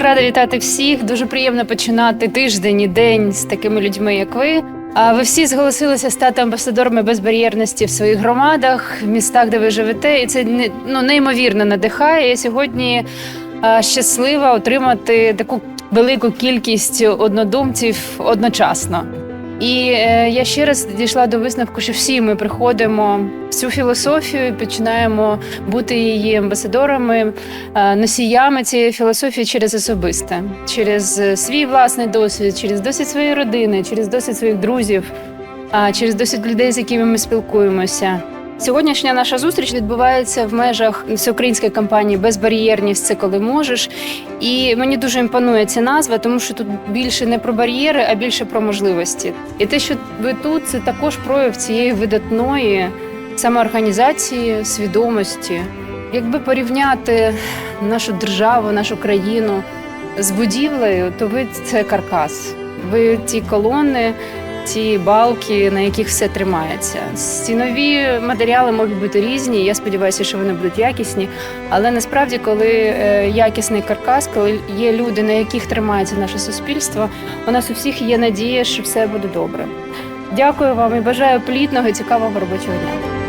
Рада вітати всіх. Дуже приємно починати тиждень і день з такими людьми, як ви. А ви всі зголосилися стати амбасадорами безбар'єрності в своїх громадах, в містах, де ви живете, і це ну, неймовірно надихає. Я сьогодні щаслива отримати таку велику кількість однодумців одночасно. І е, я ще раз дійшла до висновку, що всі ми приходимо в цю філософію, починаємо бути її амбасадорами, е, носіями цієї філософії через особисте, через е, свій власний досвід, через досвід своєї родини, через досвід своїх друзів, а, через досвід людей, з якими ми спілкуємося. Сьогоднішня наша зустріч відбувається в межах всеукраїнської кампанії Безбар'єрність це коли можеш. І мені дуже імпонує ця назва, тому що тут більше не про бар'єри, а більше про можливості. І те, що ви тут, це також прояв цієї видатної самоорганізації, свідомості. Якби порівняти нашу державу, нашу країну з будівлею, то ви це каркас. Ви ті колони, ті балки, на яких все тримається. Стінові матеріали можуть бути різні. Я сподіваюся, що вони будуть якісні. Але насправді, коли е, якісний каркас, коли є люди, на яких тримається наше суспільство, у нас у всіх є надія, що все буде добре. Дякую вам і бажаю плідного і цікавого робочого дня.